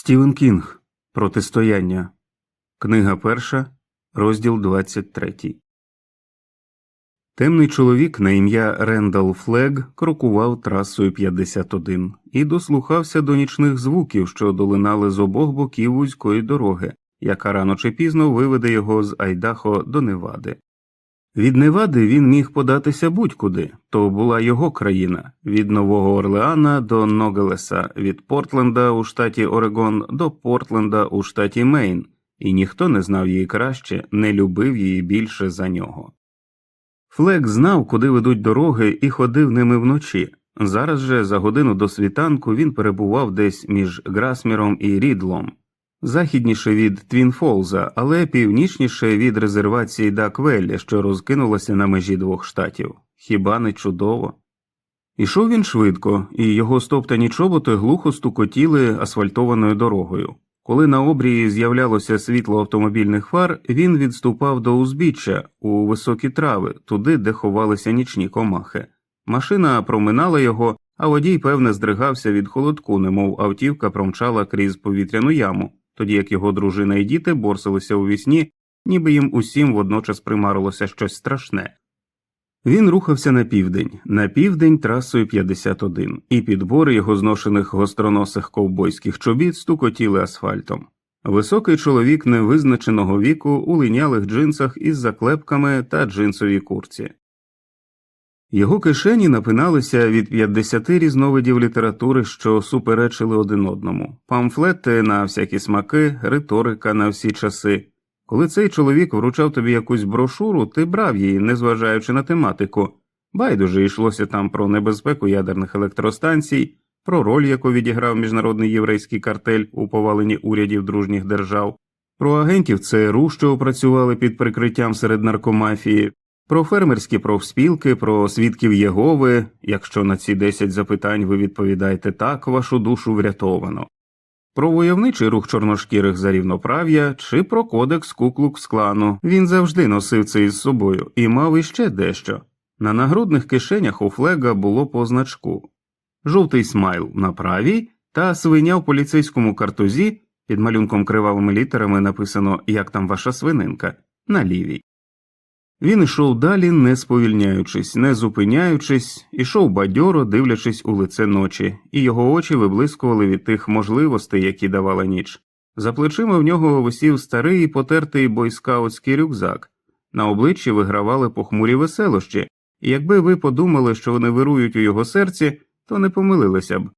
Стівен Кінг Протистояння. Книга перша, розділ 23. Темний чоловік на ім'я Рендал Флег крокував трасою 51 і дослухався до нічних звуків, що долинали з обох боків вузької дороги, яка рано чи пізно виведе його з Айдахо до Невади. Від Невади він міг податися будь-куди, то була його країна від Нового Орлеана до Ногалеса, від Портленда у штаті Орегон до Портленда у штаті Мейн, і ніхто не знав її краще, не любив її більше за нього. Флек знав, куди ведуть дороги, і ходив ними вночі. Зараз же за годину до світанку він перебував десь між Грасміром і Рідлом, західніше від Твінфолза, але північніше від резервації Даквеллі, що розкинулася на межі двох штатів. Хіба не чудово? Ішов він швидко, і його стоптані чоботи глухо стукотіли асфальтованою дорогою. Коли на обрії з'являлося світло автомобільних фар, він відступав до узбіччя у високі трави, туди, де ховалися нічні комахи. Машина проминала його, а водій, певне, здригався від холодку, немов автівка промчала крізь повітряну яму, тоді як його дружина і діти борсилися у вісні, ніби їм усім водночас примарилося щось страшне. Він рухався на південь, на південь трасою 51, і підбори його зношених гостроносих ковбойських чобіт стукотіли асфальтом. Високий чоловік невизначеного віку у линялих джинсах із заклепками та джинсовій курці. Його кишені напиналися від 50 різновидів літератури, що суперечили один одному, памфлети на всякі смаки, риторика на всі часи. Коли цей чоловік вручав тобі якусь брошуру, ти брав її, незважаючи на тематику. Байдуже йшлося там про небезпеку ядерних електростанцій, про роль, яку відіграв міжнародний єврейський картель у поваленні урядів дружніх держав, про агентів ЦРУ, що опрацювали під прикриттям серед наркомафії, про фермерські профспілки, про свідків Єгови. Якщо на ці 10 запитань ви відповідаєте так, вашу душу врятовано про войовничий рух чорношкірих за рівноправ'я чи про кодекс куклукс клану. Він завжди носив це із собою і мав іще дещо. На нагрудних кишенях у флега було по значку жовтий смайл на правій та свиня в поліцейському картузі під малюнком кривавими літерами написано Як там ваша свининка на лівій. Він ішов далі, не сповільняючись, не зупиняючись, ішов бадьоро, дивлячись у лице ночі, і його очі виблискували від тих можливостей, які давала ніч. За плечима в нього висів старий потертий бойскаутський рюкзак, на обличчі вигравали похмурі веселощі, і якби ви подумали, що вони вирують у його серці, то не помилилися б.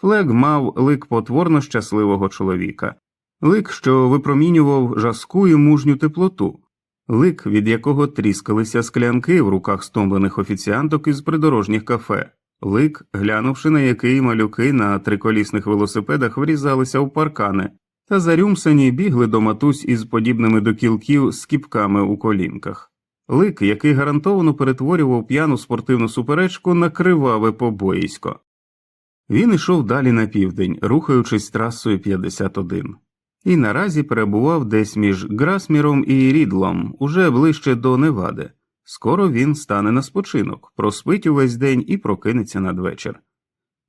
Флег мав лик потворно щасливого чоловіка, лик, що випромінював жаску і мужню теплоту лик, від якого тріскалися склянки в руках стомлених офіціанток із придорожніх кафе, лик, глянувши на який малюки на триколісних велосипедах врізалися в паркани, та зарюмсані бігли до матусь із подібними до кілків з кіпками у колінках, лик, який гарантовано перетворював п'яну спортивну суперечку на криваве побоїсько. Він ішов далі на південь, рухаючись трасою 51 і наразі перебував десь між Грасміром і Рідлом, уже ближче до Невади. Скоро він стане на спочинок, проспить увесь день і прокинеться надвечір.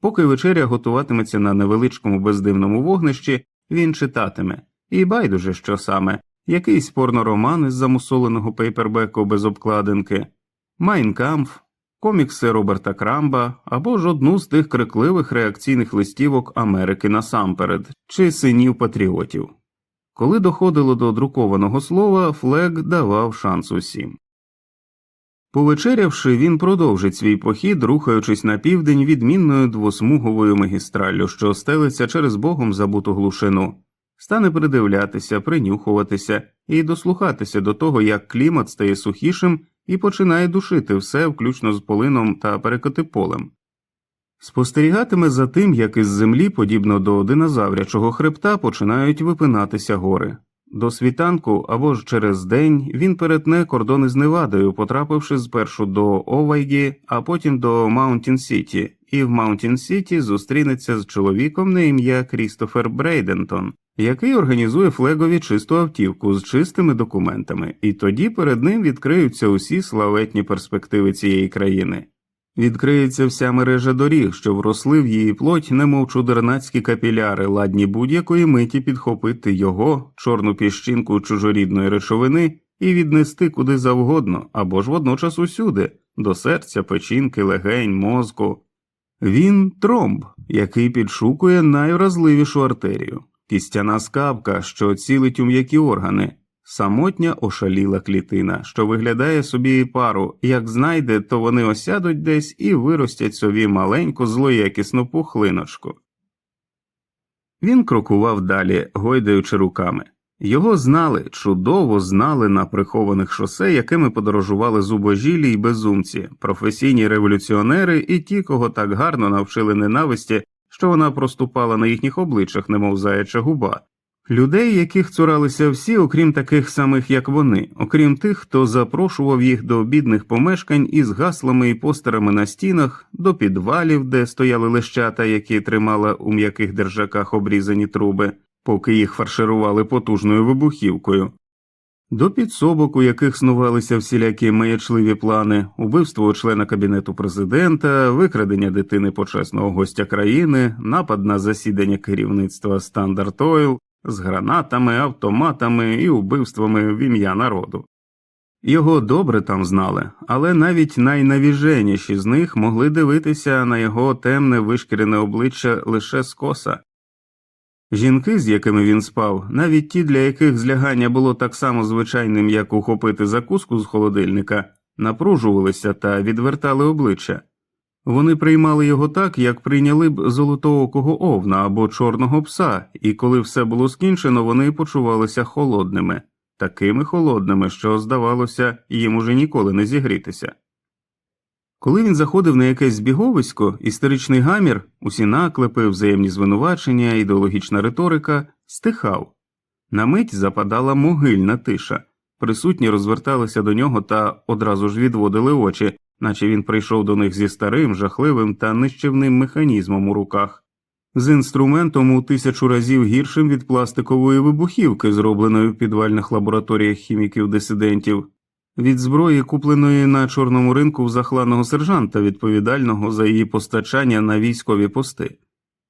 Поки вечеря готуватиметься на невеличкому бездивному вогнищі, він читатиме, і байдуже що саме, якийсь порнороман із замусоленого пейпербеку без обкладинки, Майнкамф, комікси Роберта Крамба або ж одну з тих крикливих реакційних листівок Америки насамперед чи синів патріотів. Коли доходило до друкованого слова, Флег давав шанс усім. Повечерявши, він продовжить свій похід, рухаючись на південь відмінною двосмуговою магістраллю, що стелиться через богом забуту глушину, стане придивлятися, принюхуватися і дослухатися до того, як клімат стає сухішим і починає душити все, включно з полином та перекотиполем. Спостерігатиме за тим, як із землі, подібно до динозаврячого хребта, починають випинатися гори. До світанку або ж через день він перетне кордони з Невадою, потрапивши спершу до Овайгі, а потім до Маунтін Сіті, і в Маунтін Сіті зустрінеться з чоловіком на ім'я Крістофер Брейдентон, який організує флегові чисту автівку з чистими документами, і тоді перед ним відкриються усі славетні перспективи цієї країни. Відкриється вся мережа доріг, що вросли в її плоть, немов чудернацькі капіляри, ладні будь-якої миті підхопити його, чорну піщинку чужорідної речовини, і віднести куди завгодно, або ж водночас усюди, до серця, печінки, легень, мозку. Він тромб, який підшукує найвразливішу артерію, кістяна скавка, що цілить у м'які органи, самотня ошаліла клітина, що виглядає собі і пару, як знайде, то вони осядуть десь і виростять собі маленьку злоякісну пухлиночку. Він крокував далі, гойдаючи руками. Його знали, чудово знали на прихованих шосе, якими подорожували зубожілі й безумці, професійні революціонери і ті, кого так гарно навчили ненависті, що вона проступала на їхніх обличчях, немов заяча губа. Людей, яких цуралися всі, окрім таких самих, як вони, окрім тих, хто запрошував їх до бідних помешкань із гаслами і постерами на стінах, до підвалів, де стояли лещата, які тримали у м'яких держаках обрізані труби, поки їх фарширували потужною вибухівкою, до підсобок, у яких снувалися всілякі маячливі плани, убивство члена кабінету президента, викрадення дитини почесного гостя країни, напад на засідання керівництва Standard Oil з гранатами, автоматами і убивствами в ім'я народу. Його добре там знали, але навіть найнавіженіші з них могли дивитися на його темне вишкірене обличчя лише скоса. Жінки, з якими він спав, навіть ті, для яких злягання було так само звичайним, як ухопити закуску з холодильника, напружувалися та відвертали обличчя. Вони приймали його так, як прийняли б золотоокого овна або чорного пса, і коли все було скінчено, вони почувалися холодними, такими холодними, що, здавалося, їм уже ніколи не зігрітися. Коли він заходив на якесь збіговисько, історичний гамір, усі наклепи, взаємні звинувачення, ідеологічна риторика стихав. На мить западала могильна тиша, присутні розверталися до нього та одразу ж відводили очі, наче він прийшов до них зі старим, жахливим та нищівним механізмом у руках, з інструментом у тисячу разів гіршим від пластикової вибухівки, зробленої в підвальних лабораторіях хіміків дисидентів від зброї, купленої на чорному ринку в захланого сержанта, відповідального за її постачання на військові пости.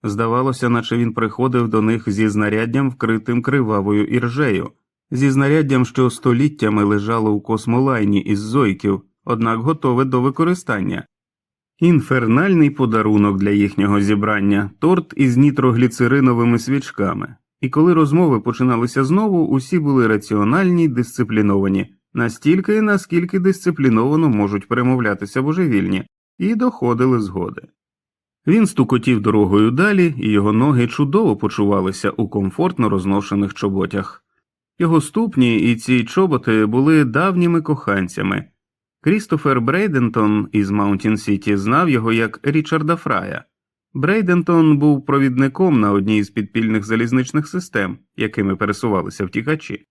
Здавалося, наче він приходив до них зі знаряддям, вкритим кривавою іржею, зі знаряддям, що століттями лежало у космолайні із зойків, однак готове до використання. Інфернальний подарунок для їхнього зібрання торт із нітрогліцериновими свічками, і коли розмови починалися знову, усі були раціональні й дисципліновані настільки, наскільки дисципліновано можуть перемовлятися божевільні, і доходили згоди. Він стукотів дорогою далі, і його ноги чудово почувалися у комфортно розношених чоботях. Його ступні і ці чоботи були давніми коханцями. Крістофер Брейдентон із Маунтін Сіті знав його як Річарда Фрая. Брейдентон був провідником на одній з підпільних залізничних систем, якими пересувалися втікачі.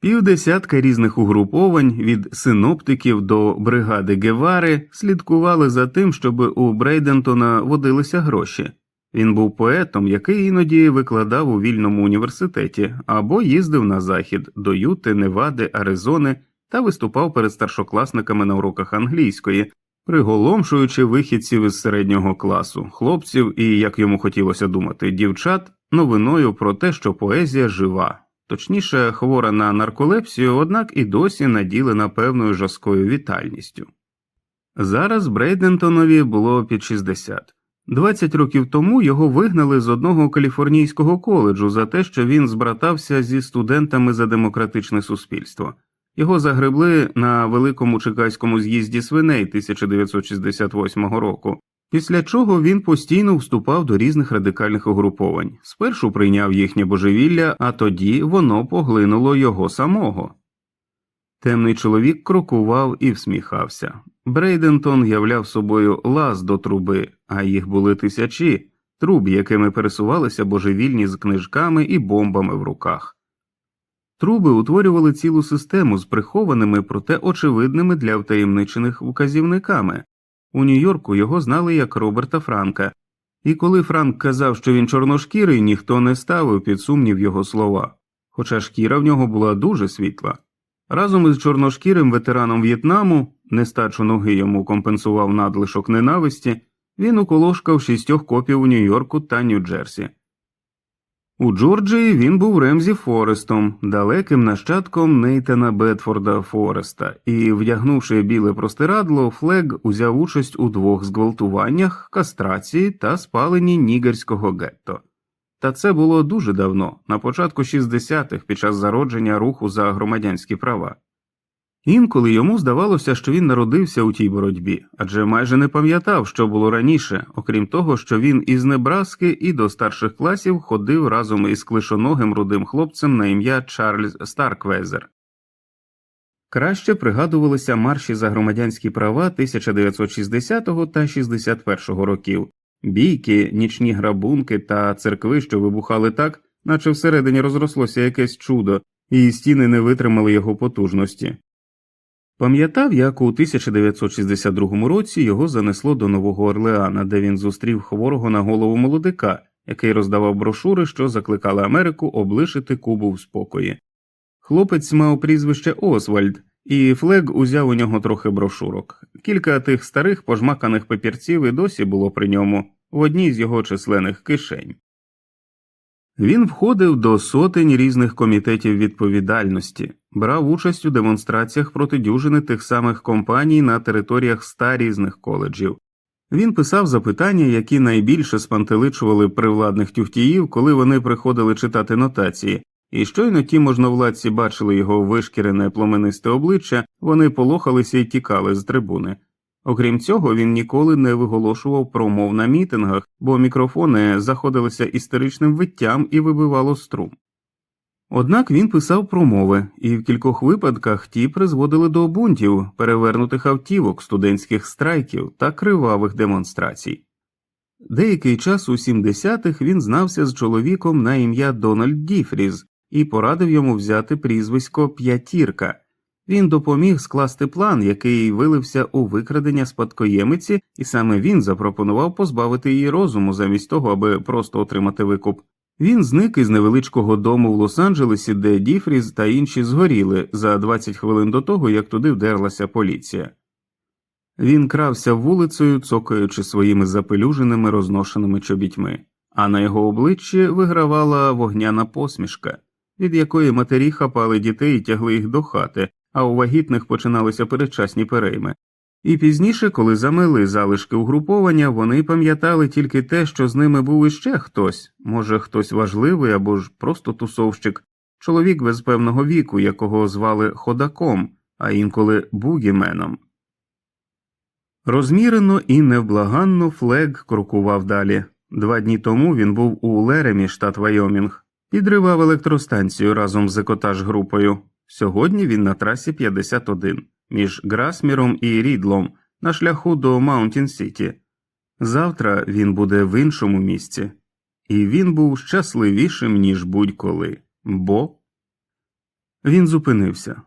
Півдесятка різних угруповань від синоптиків до бригади Гевари слідкували за тим, щоб у Брейдентона водилися гроші. Він був поетом, який іноді викладав у вільному університеті або їздив на захід до Юти, Невади, Аризони та виступав перед старшокласниками на уроках англійської, приголомшуючи вихідців із середнього класу, хлопців і, як йому хотілося думати, дівчат новиною про те, що поезія жива точніше, хвора на нарколепсію, однак і досі наділена певною жорсткою вітальністю. Зараз Брейдентонові було під 60. 20 років тому його вигнали з одного каліфорнійського коледжу за те, що він збратався зі студентами за демократичне суспільство. Його загребли на великому чекаському з'їзді свиней 1968 року, після чого він постійно вступав до різних радикальних угруповань. Спершу прийняв їхнє божевілля, а тоді воно поглинуло його самого. Темний чоловік крокував і всміхався. Брейдентон являв собою лаз до труби, а їх були тисячі труб, якими пересувалися божевільні з книжками і бомбами в руках. Труби утворювали цілу систему з прихованими, проте очевидними для втаємничених вказівниками. У Нью-Йорку його знали як Роберта Франка, і коли Франк казав, що він чорношкірий, ніхто не ставив під сумнів його слова, хоча шкіра в нього була дуже світла. Разом із чорношкірим ветераном В'єтнаму нестачу ноги йому компенсував надлишок ненависті, він уколошкав шістьох копів у Нью-Йорку та Нью-Джерсі. У Джорджії він був Ремзі Форестом, далеким нащадком Нейтана Бетфорда Фореста, і, вдягнувши біле простирадло, Флег узяв участь у двох зґвалтуваннях, кастрації та спаленні нігерського гетто. Та це було дуже давно, на початку 60-х, під час зародження руху за громадянські права. Інколи йому здавалося, що він народився у тій боротьбі, адже майже не пам'ятав, що було раніше, окрім того, що він із Небраски і до старших класів ходив разом із клишоногим рудим хлопцем на ім'я Чарльз Старквезер. Краще пригадувалися марші за громадянські права 1960 та 61 років, бійки, нічні грабунки та церкви, що вибухали так, наче всередині розрослося якесь чудо, і стіни не витримали його потужності. Пам'ятав, як у 1962 році його занесло до Нового Орлеана, де він зустрів хворого на голову молодика, який роздавав брошури, що закликали Америку облишити Кубу в спокої. Хлопець мав прізвище Освальд, і Флег узяв у нього трохи брошурок. Кілька тих старих пожмаканих папірців і досі було при ньому в одній з його численних кишень. Він входив до сотень різних комітетів відповідальності, брав участь у демонстраціях проти дюжини тих самих компаній на територіях ста різних коледжів. Він писав запитання, які найбільше спантеличували привладних тюхтіїв, коли вони приходили читати нотації, і щойно ті можновладці бачили його вишкірене пломенисте обличчя, вони полохалися і тікали з трибуни. Окрім цього, він ніколи не виголошував промов на мітингах, бо мікрофони заходилися істеричним виттям і вибивало струм. Однак він писав промови, і в кількох випадках ті призводили до бунтів, перевернутих автівок, студентських страйків та кривавих демонстрацій. Деякий час у 70-х він знався з чоловіком на ім'я Дональд Діфріз і порадив йому взяти прізвисько П'ятірка. Він допоміг скласти план, який вилився у викрадення спадкоємиці, і саме він запропонував позбавити її розуму замість того, аби просто отримати викуп. Він зник із невеличкого дому в Лос-Анджелесі, де Діфріз та інші згоріли за 20 хвилин до того, як туди вдерлася поліція. Він крався вулицею, цокаючи своїми запелюженими розношеними чобітьми, а на його обличчі вигравала вогняна посмішка, від якої матері хапали дітей і тягли їх до хати, а у вагітних починалися передчасні перейми. І пізніше, коли замили залишки угруповання, вони пам'ятали тільки те, що з ними був іще хтось, може, хтось важливий або ж просто тусовщик, чоловік без певного віку, якого звали ходаком, а інколи бугіменом. Розмірено і невблаганно Флег крокував далі. Два дні тому він був у Леремі, штат Вайомінг, підривав електростанцію разом з екотаж групою. Сьогодні він на трасі 51 між Грасміром і Рідлом на шляху до Маунтін Сіті. Завтра він буде в іншому місці, і він був щасливішим, ніж будь-коли, бо він зупинився,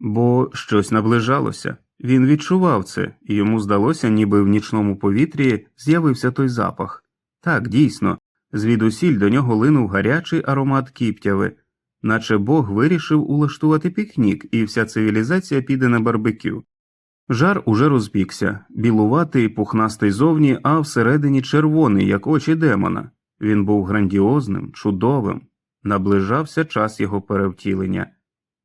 бо щось наближалося. Він відчував це, і йому здалося, ніби в нічному повітрі з'явився той запах. Так, дійсно, звідусіль до нього линув гарячий аромат кіптяви, наче Бог вирішив улаштувати пікнік, і вся цивілізація піде на барбекю. Жар уже розпікся, білуватий, пухнастий зовні, а всередині червоний, як очі демона. Він був грандіозним, чудовим, наближався час його перевтілення.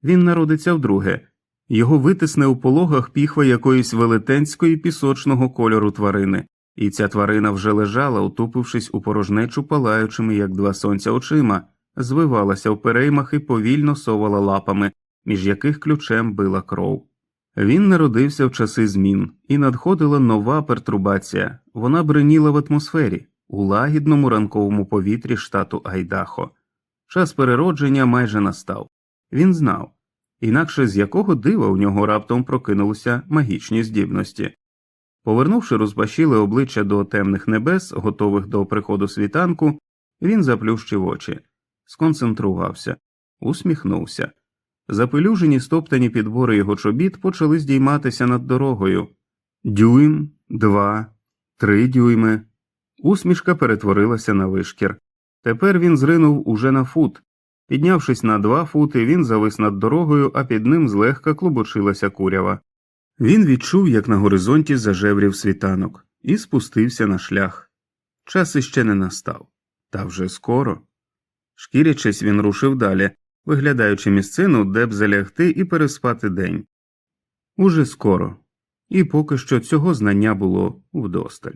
Він народиться вдруге. Його витисне у пологах піхва якоїсь велетенської пісочного кольору тварини, і ця тварина вже лежала, утупившись у порожнечу палаючими, як два сонця очима, звивалася в переймах і повільно совала лапами, між яких ключем била кров. Він народився в часи змін, і надходила нова пертурбація. Вона бреніла в атмосфері, у лагідному ранковому повітрі штату Айдахо. Час переродження майже настав. Він знав інакше з якого дива у нього раптом прокинулися магічні здібності. Повернувши розпашіле обличчя до темних небес, готових до приходу світанку, він заплющив очі, сконцентрувався, усміхнувся. Запелюжені стоптані підбори його чобіт почали здійматися над дорогою. Дюйм, два, три дюйми. Усмішка перетворилася на вишкір. Тепер він зринув уже на фут. Піднявшись на два фути, він завис над дорогою, а під ним злегка клубочилася курява. Він відчув, як на горизонті зажеврів світанок, і спустився на шлях. Час іще не настав, та вже скоро. Шкірячись, він рушив далі, виглядаючи місцину, де б залягти і переспати день. Уже скоро, і поки що цього знання було вдосталь.